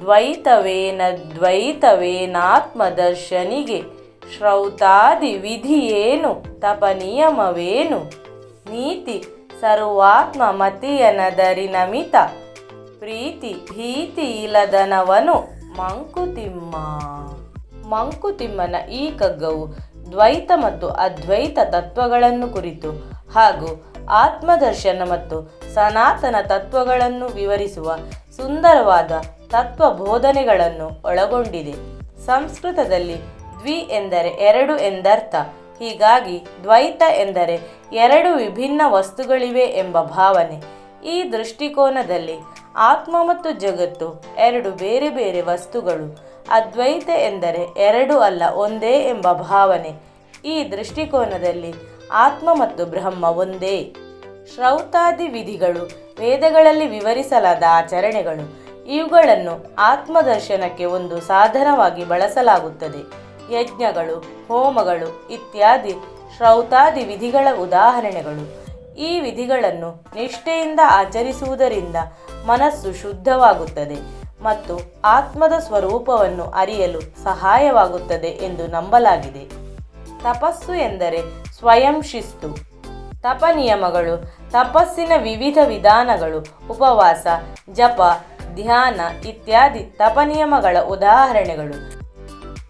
ದ್ವೈತವೇನ ದ್ವೈತವೇನಾತ್ಮದರ್ಶನಿಗೆ ಶ್ರೌತಾದಿ ವಿಧಿಯೇನು, ತಪ ನಿಯಮವೇನು? ನೀತಿ ಸರ್ವಾತ್ಮ ಮತಿಯನದರಿ ನಮಿತ ಪ್ರೀತಿ ಭೀತಿ ಇಲ್ಲದನವನು ಮಂಕುತಿಮ್ಮ. ಮಂಕುತಿಮ್ಮನ ಈ ಕಗ್ಗವು ದ್ವೈತ ಮತ್ತು ಅದ್ವೈತ ತತ್ವಗಳನ್ನು ಕುರಿತು ಹಾಗೂ ಆತ್ಮದರ್ಶನ ಮತ್ತು ಸನಾತನ ತತ್ವಗಳನ್ನು ವಿವರಿಸುವ ಸುಂದರವಾದ ತತ್ವ ಬೋಧನೆಗಳನ್ನು ಒಳಗೊಂಡಿದೆ. ಸಂಸ್ಕೃತದಲ್ಲಿ ದ್ವಿ ಎಂದರೆ ಎರಡು ಎಂದರ್ಥ. ಹೀಗಾಗಿ ದ್ವೈತ ಎಂದರೆ ಎರಡು ವಿಭಿನ್ನ ವಸ್ತುಗಳಿವೆ ಎಂಬ ಭಾವನೆ. ಈ ದೃಷ್ಟಿಕೋನದಲ್ಲಿ ಆತ್ಮ ಮತ್ತು ಜಗತ್ತು ಎರಡು ಬೇರೆ ಬೇರೆ ವಸ್ತುಗಳು. ಅದ್ವೈತ ಎಂದರೆ ಎರಡು ಅಲ್ಲ, ಒಂದೇ ಎಂಬ ಭಾವನೆ. ಈ ದೃಷ್ಟಿಕೋನದಲ್ಲಿ ಆತ್ಮ ಮತ್ತು ಬ್ರಹ್ಮ ಒಂದೇ. ಶ್ರೌತಾದಿ ವಿಧಿಗಳು ವೇದಗಳಲ್ಲಿ ವಿವರಿಸಲಾದ ಆಚರಣೆಗಳು. ಇವುಗಳನ್ನು ಆತ್ಮದರ್ಶನಕ್ಕೆ ಒಂದು ಸಾಧನವಾಗಿ ಬಳಸಲಾಗುತ್ತದೆ. ಯಜ್ಞಗಳು, ಹೋಮಗಳು ಇತ್ಯಾದಿ ಶ್ರೌತಾದಿ ವಿಧಿಗಳ ಉದಾಹರಣೆಗಳು. ಈ ವಿಧಿಗಳನ್ನು ನಿಷ್ಠೆಯಿಂದ ಆಚರಿಸುವುದರಿಂದ ಮನಸ್ಸು ಶುದ್ಧವಾಗುತ್ತದೆ ಮತ್ತು ಆತ್ಮದ ಸ್ವರೂಪವನ್ನು ಅರಿಯಲು ಸಹಾಯವಾಗುತ್ತದೆ ಎಂದು ನಂಬಲಾಗಿದೆ. ತಪಸ್ಸು ಎಂದರೆ ಸ್ವಯಂ ಶಿಸ್ತು. ತಪ ನಿಯಮಗಳು ತಪಸ್ಸಿನ ವಿವಿಧ ವಿಧಾನಗಳು, ಉಪವಾಸ, ಜಪ ಧ್ಯಾನ ಇತ್ಯಾದಿ ತಪ ನಿಯಮಗಳ ಉದಾಹರಣೆಗಳು.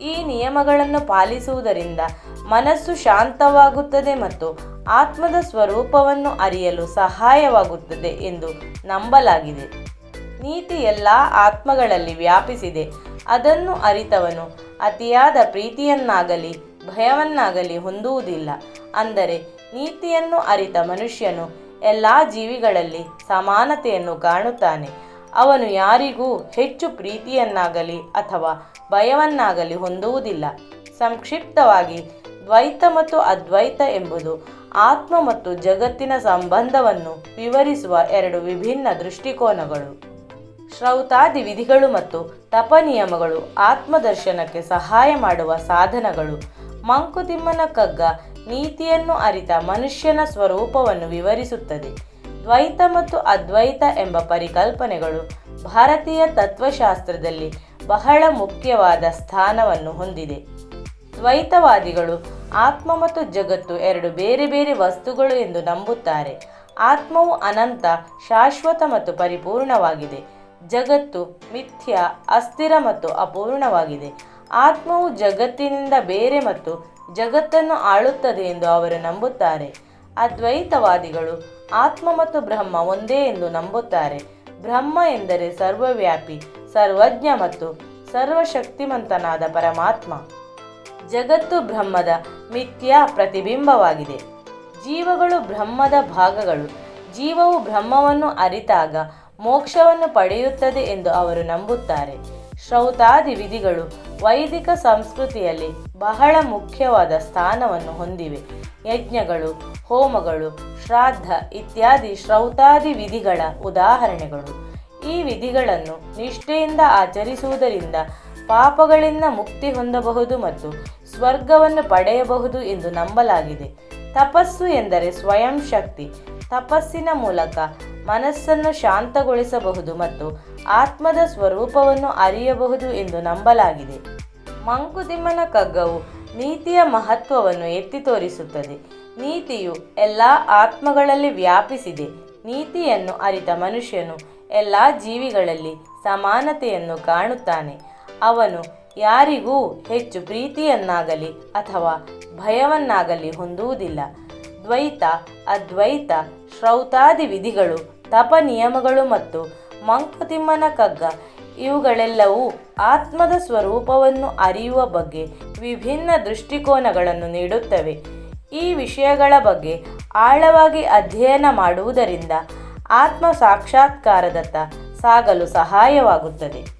ಈ ನಿಯಮಗಳನ್ನು ಪಾಲಿಸುವುದರಿಂದ ಮನಸ್ಸು ಶಾಂತವಾಗುತ್ತದೆ ಮತ್ತು ಆತ್ಮದ ಸ್ವರೂಪವನ್ನು ಅರಿಯಲು ಸಹಾಯವಾಗುತ್ತದೆ ಎಂದು ನಂಬಲಾಗಿದೆ. ನೀತಿ ಎಲ್ಲ ಆತ್ಮಗಳಲ್ಲಿ ವ್ಯಾಪಿಸಿದೆ. ಅದನ್ನು ಅರಿತವನು ಅತಿಯಾದ ಪ್ರೀತಿಯನ್ನಾಗಲಿ ಭಯವನ್ನಾಗಲಿ ಹೊಂದುವುದಿಲ್ಲ. ಅಂದರೆ ನೀತಿಯನ್ನು ಅರಿತ ಮನುಷ್ಯನು ಎಲ್ಲ ಜೀವಿಗಳಲ್ಲಿ ಸಮಾನತೆಯನ್ನು ಕಾಣುತ್ತಾನೆ. ಅವನು ಯಾರಿಗೂ ಹೆಚ್ಚು ಪ್ರೀತಿಯನ್ನಾಗಲಿ ಅಥವಾ ಭಯವನ್ನಾಗಲಿ ಹೊಂದುವುದಿಲ್ಲ. ಸಂಕ್ಷಿಪ್ತವಾಗಿ, ದ್ವೈತ ಮತ್ತು ಅದ್ವೈತ ಎಂಬುದು ಆತ್ಮ ಮತ್ತು ಜಗತ್ತಿನ ಸಂಬಂಧವನ್ನು ವಿವರಿಸುವ ಎರಡು ವಿಭಿನ್ನ ದೃಷ್ಟಿಕೋನಗಳು. ಶ್ರೌತಾದಿ ವಿಧಿಗಳು ಮತ್ತು ತಪ ನಿಯಮಗಳು ಆತ್ಮದರ್ಶನಕ್ಕೆ ಸಹಾಯ ಮಾಡುವ ಸಾಧನಗಳು. ಮಂಕುತಿಮ್ಮನ ಕಗ್ಗ ನೀತಿಯನ್ನು ಅರಿತ ಮನುಷ್ಯನ ಸ್ವರೂಪವನ್ನು ವಿವರಿಸುತ್ತದೆ. ದ್ವೈತ ಮತ್ತು ಅದ್ವೈತ ಎಂಬ ಪರಿಕಲ್ಪನೆಗಳು ಭಾರತೀಯ ತತ್ವಶಾಸ್ತ್ರದಲ್ಲಿ ಬಹಳ ಮುಖ್ಯವಾದ ಸ್ಥಾನವನ್ನು ಹೊಂದಿದೆ. ದ್ವೈತವಾದಿಗಳು ಆತ್ಮ ಮತ್ತು ಜಗತ್ತು ಎರಡು ಬೇರೆ ಬೇರೆ ವಸ್ತುಗಳು ಎಂದು ನಂಬುತ್ತಾರೆ. ಆತ್ಮವು ಅನಂತ, ಶಾಶ್ವತ ಮತ್ತು ಪರಿಪೂರ್ಣವಾಗಿದೆ. ಜಗತ್ತು ಮಿಥ್ಯ, ಅಸ್ಥಿರ ಮತ್ತು ಅಪೂರ್ಣವಾಗಿದೆ. ಆತ್ಮವು ಜಗತ್ತಿನಿಂದ ಬೇರೆ ಮತ್ತು ಜಗತ್ತನ್ನು ಆಳುತ್ತದೆ ಎಂದು ಅವರು ನಂಬುತ್ತಾರೆ. ಅದ್ವೈತವಾದಿಗಳು. ಆತ್ಮ ಮತ್ತು ಬ್ರಹ್ಮ ಒಂದೇ ಎಂದು ನಂಬುತ್ತಾರೆ. ಬ್ರಹ್ಮ ಎಂದರೆ ಸರ್ವವ್ಯಾಪಿ, ಸರ್ವಜ್ಞ ಮತ್ತು ಸರ್ವಶಕ್ತಿಮಂತನಾದ ಪರಮಾತ್ಮ. ಜಗತ್ತು ಬ್ರಹ್ಮದ ಮಿಥ್ಯಾ ಪ್ರತಿಬಿಂಬವಾಗಿದೆ. ಜೀವಗಳು ಬ್ರಹ್ಮದ ಭಾಗಗಳು. ಜೀವವು ಬ್ರಹ್ಮವನ್ನು ಅರಿತಾಗ ಮೋಕ್ಷವನ್ನು ಪಡೆಯುತ್ತದೆ ಎಂದು ಅವರು ನಂಬುತ್ತಾರೆ. ಶ್ರೌತಾದಿ ವಿಧಿಗಳು ವೈದಿಕ ಸಂಸ್ಕೃತಿಯಲ್ಲಿ ಬಹಳ ಮುಖ್ಯವಾದ ಸ್ಥಾನವನ್ನು ಹೊಂದಿವೆ. ಯಜ್ಞಗಳು, ಹೋಮಗಳು ಶ್ರಾದ್ದ ಇತ್ಯಾದಿ ಶ್ರೌತಾದಿ ವಿಧಿಗಳ ಉದಾಹರಣೆಗಳು. ಈ ವಿಧಿಗಳನ್ನು ನಿಷ್ಠೆಯಿಂದ ಆಚರಿಸುವುದರಿಂದ ಪಾಪಗಳಿಂದ ಮುಕ್ತಿ ಹೊಂದಬಹುದು ಮತ್ತು ಸ್ವರ್ಗವನ್ನು ಪಡೆಯಬಹುದು ಎಂದು ನಂಬಲಾಗಿದೆ. ತಪಸ್ಸು ಎಂದರೆ ಸ್ವಯಂ ಶಕ್ತಿ. ತಪಸ್ಸಿನ ಮೂಲಕ ಮನಸ್ಸನ್ನು ಶಾಂತಗೊಳಿಸಬಹುದು ಮತ್ತು ಆತ್ಮದ ಸ್ವರೂಪವನ್ನು ಅರಿಯಬಹುದು ಎಂದು ನಂಬಲಾಗಿದೆ. ಮಂಕುತಿಮ್ಮನ ಕಗ್ಗವು ನೀತಿಯ ಮಹತ್ವವನ್ನು ಎತ್ತಿ ತೋರಿಸುತ್ತದೆ. ನೀತಿಯು ಎಲ್ಲ ಆತ್ಮಗಳಲ್ಲಿ ವ್ಯಾಪಿಸಿದೆ. ನೀತಿಯನ್ನು ಅರಿತ ಮನುಷ್ಯನು ಎಲ್ಲ ಜೀವಿಗಳಲ್ಲಿ ಸಮಾನತೆಯನ್ನು ಕಾಣುತ್ತಾನೆ. ಅವನು ಯಾರಿಗೂ ಹೆಚ್ಚು ಪ್ರೀತಿಯನ್ನಾಗಲಿ ಅಥವಾ ಭಯವನ್ನಾಗಲಿ ಹೊಂದುವುದಿಲ್ಲ. ದ್ವೈತ, ಅದ್ವೈತ, ಶ್ರೌತಾದಿ ವಿಧಿಗಳು ತಪ ನಿಯಮಗಳು ಮತ್ತು ಮಂಕುತಿಮ್ಮನ ಕಗ್ಗ, ಇವುಗಳೆಲ್ಲವೂ ಆತ್ಮದ ಸ್ವರೂಪವನ್ನು ಅರಿಯುವ ಬಗ್ಗೆ ವಿಭಿನ್ನ ದೃಷ್ಟಿಕೋನಗಳನ್ನು ನೀಡುತ್ತವೆ. ಈ ವಿಷಯಗಳ ಬಗ್ಗೆ ಆಳವಾಗಿ ಅಧ್ಯಯನ ಮಾಡುವುದರಿಂದ ಆತ್ಮ ಸಾಕ್ಷಾತ್ಕಾರದತ್ತ ಸಾಗಲು ಸಹಾಯವಾಗುತ್ತದೆ.